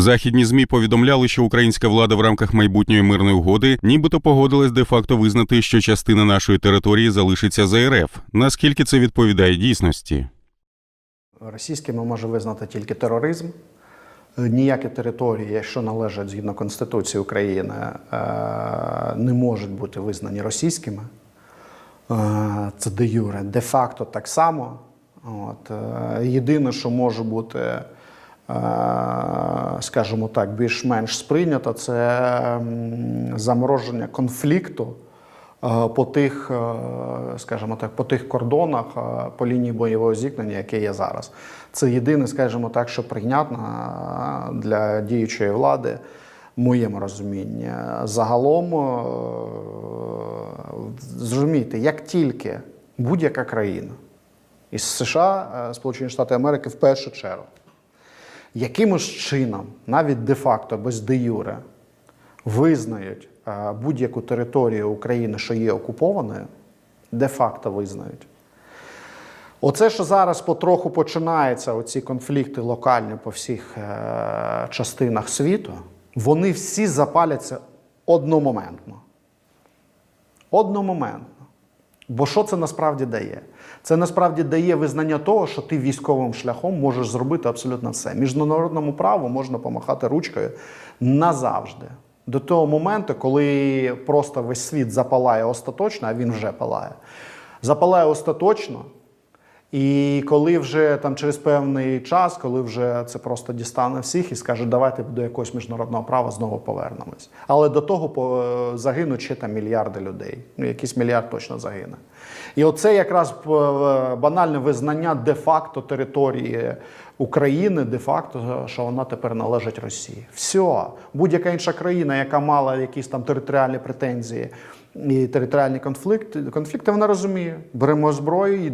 Західні змі повідомляли, що українська влада в рамках майбутньої мирної угоди нібито погодилась де-факто визнати, що частина нашої території залишиться за РФ. Наскільки це відповідає дійсності? Російськими може визнати тільки тероризм. Ніякі території, що належать згідно Конституції України, е, не можуть бути визнані російськими. Е, Це де юре. Де-факто так само. От. е, Єдине, що може бути, е, скажімо так, більш-менш сприйнято, це замороження конфлікту е, по тих, е, скажімо так, по тих кордонах е, по лінії бойового зіткнення, яке є зараз. Це єдине, скажімо так, що прийнятно е, для діючої влади. Моєму розумінні. Загалом, е, зрозумійте, як тільки будь-яка країна із США, е, Сполучені Штати Америки в першу чергу, якимось чином, навіть де-факто, без де юре, визнають е, будь-яку територію України, що є окупованою, де-факто визнають. Оце, що зараз потроху починаються оці конфлікти локальні по всіх е, частинах світу, вони всі запаляться одномоментно. Одномоментно. Бо що це насправді дає? Це насправді дає визнання того, що ти військовим шляхом можеш зробити абсолютно все. Міжнародному праву можна помахати ручкою назавжди. До того моменту, коли просто весь світ запалає остаточно, а він вже палає. Запалає остаточно. І коли вже там через певний час, коли вже це просто дістане всіх і скаже, давайте до якогось міжнародного права знову повернемось. Але до того по- загинуть ще там мільярди людей. Ну, якийсь мільярд точно загине. І оце якраз е, банальне визнання де-факто території України, де-факто, що вона тепер належить Росії. Все. Будь-яка інша країна, яка мала якісь там територіальні претензії і територіальні конфлікти, конфлікти вона розуміє. Беремо зброю,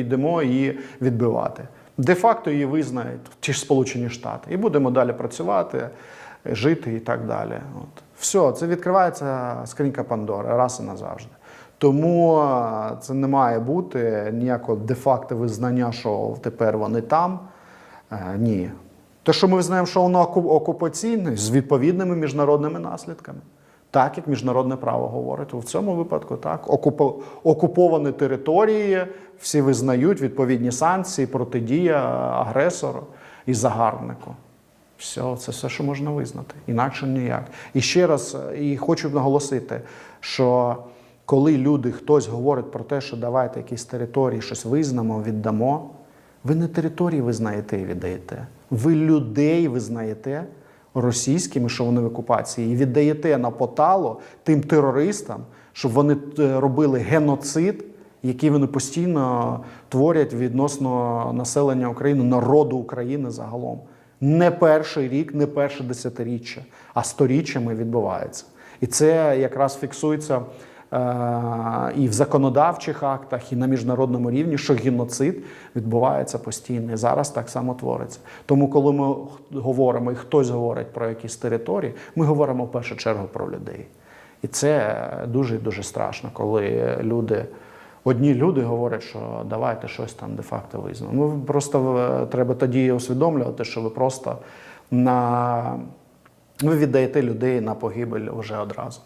йдемо її відбивати. Де-факто її визнають ті ж Сполучені Штати. І будемо далі працювати, жити і так далі. От. Все, це відкривається скринька Пандори раз і назавжди. Тому це не має бути ніякого де-факто визнання, що тепер вони там. Е, Ні. Те, що ми визнаємо, що воно оку- окупаційне з відповідними міжнародними наслідками. Так, як міжнародне право говорить. У цьому випадку так. Окуповані території, всі визнають відповідні санкції, протидія агресору і загарбнику. Все, це все, що можна визнати. Інакше ніяк. І ще раз, е, і хочу наголосити, що коли люди, хтось говорить про те, що давайте якісь території щось визнамо, віддамо, ви не території визнаєте і віддаєте. Ви людей визнаєте російськими, що вони в окупації, і віддаєте на потало тим терористам, щоб вони е, робили геноцид, який вони постійно творять відносно населення України, народу України загалом. Не перший рік, не перше десятиріччя, а сторіччями відбувається. І це якраз фіксується і в законодавчих актах, і на міжнародному рівні, що геноцид відбувається постійно. І зараз так само твориться. Тому, коли ми говоримо, і хтось говорить про якісь території, ми говоримо в першу чергу про людей. І це дуже дуже страшно, коли люди. Одні люди говорять, що давайте щось там де-факто визнаємо. Ну, просто е, треба тоді усвідомлювати, що ви просто на ви віддаєте людей на погибель вже одразу.